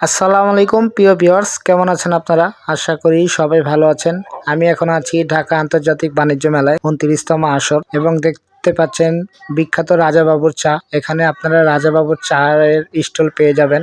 আসসালামু আলাইকুম, প্রিয় ভিউয়ার্স, কেমন আছেন আপনারা? আশা করি সবাই ভালো আছেন। আমি এখন আছি ঢাকা আন্তর্জাতিক বাণিজ্য মেলায় উনত্রিশতম আসর এবং দেখতে পাচ্ছেন বিখ্যাত রাজাবাবুর চা। এখানে আপনারা রাজাবাবুর চায়ের স্টল পেয়ে যাবেন।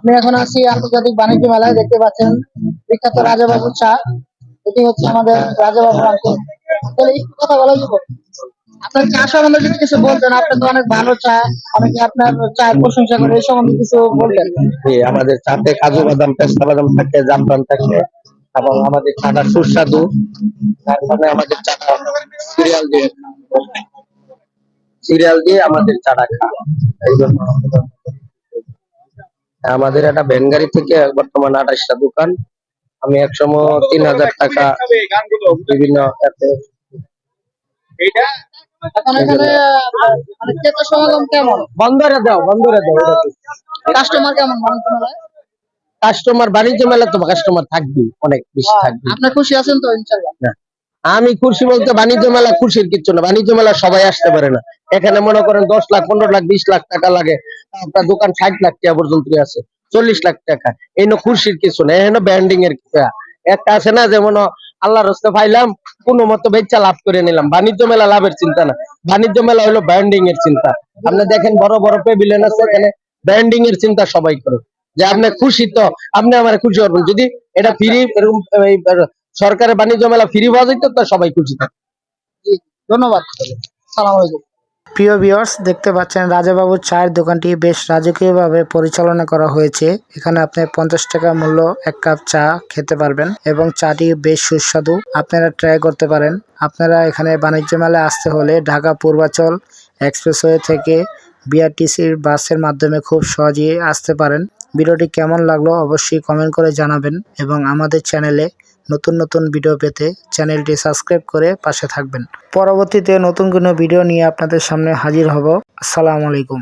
আমি এখন আছি আন্তর্জাতিক বাণিজ্য মেলায়, দেখতে পাচ্ছেন বিখ্যাত রাজাবাবুর চা। এটি হচ্ছে আমাদের রাজাবাবুর একটু কথা বলা যাবে? আপনার চা সম্বন্ধে যদি কিছু বলতেন আপনি তো অনেক ভালো চা, অনেকে আপনার চায়ের প্রশংসা করে, এই সম্বন্ধে কিছু আমাদের চাতে কাজু বাদাম, পেস্তা বাদাম থাকে জাফরান থাকে, এবং আমাদের চাটা সুস্বাদু। মানে আমাদের চাটা সিরিয়াল দিয়ে সিরিয়াল দিয়ে আমাদের চাটা খাওয়া এই জন্য আমাদের একটা ভ্যান গাড়ি থেকে বর্তমানে আঠাশটা দোকান। আমি একসময় তিন হাজার টাকা বিভিন্ন অ্যাপে মানে ক্রেতা সমাগম কেমন? বন্ধরে দাও বন্ধরে দাও কাস্টমার কেমন কাস্টমার বাণিজ্য মেলা তো কাস্টমার থাকবে অনেক বেশি থাকবে আপনার খুশি আছেন তো ইনশাল্লাহ আমি খুশি বলতে বাণিজ্য মেলা খুশির কিচ্ছু না। বাণিজ্য মেলা সবাই আসতে পারে না। এখানে মনে করেন দশ লাখ, পনেরো লাখ, বিশ লাখ টাকা লাগে। আপনার দোকান ষাট লাখ টাকা পর্যন্ত আছে, চল্লিশ লাখ টাকা। এই খুশির কিছু না এখানে ব্যান্ডিং এর একটা আছে না যেমন আল্লাহ রস্তে পাইলাম, কোনো মতো বেচা লাভ করে নিলাম। বাণিজ্য মেলা লাভের চিন্তা না। বাণিজ্য মেলা হলো ব্যান্ডিং এর চিন্তা। আপনি দেখেন বড় বড় পেবিলেন আছে, এখানে ব্যান্ডিং এর চিন্তা সবাই করে। যে আপনি খুশি তো, আপনি আমার খুশি হবেন যদি এটা ফ্রি এরকম সরকারের বাণিজ্য মেলা ফ্রি পাওয়া যেত তো সবাই খুশি থাকে। ধন্যবাদ। সালাম আলাইকুম। প্রিয় ভিউয়ার্স দেখতে পাচ্ছেন রাজাবাবুর চায়ের দোকানটি বেশ রাজকীয়ভাবে পরিচালনা করা হয়েছে। এখানে আপনি পঞ্চাশ টাকা মূল্য এক কাপ চা খেতে পারবেন এবং চাটি বেশ সুস্বাদু। আপনারা ট্রাই করতে পারেন। আপনারা এখানে বাণিজ্য মেলায় আসতে হলে ঢাকা পূর্বাচল এক্সপ্রেসওয়ে থেকে বিআরটিসির বাসের মাধ্যমে খুব সহজেই আসতে পারেন। ভিডিওটি কেমন লাগল অবশ্যই কমেন্ট করে জানাবেন এবং আমাদের চ্যানেলে নতুন নতুন ভিডিও পেতে চ্যানেলটি সাবস্ক্রাইব করে পাশে থাকবেন। পরবর্তীতে নতুন কোনো ভিডিও নিয়ে আপনাদের সামনে হাজির হব। আসসালামু আলাইকুম।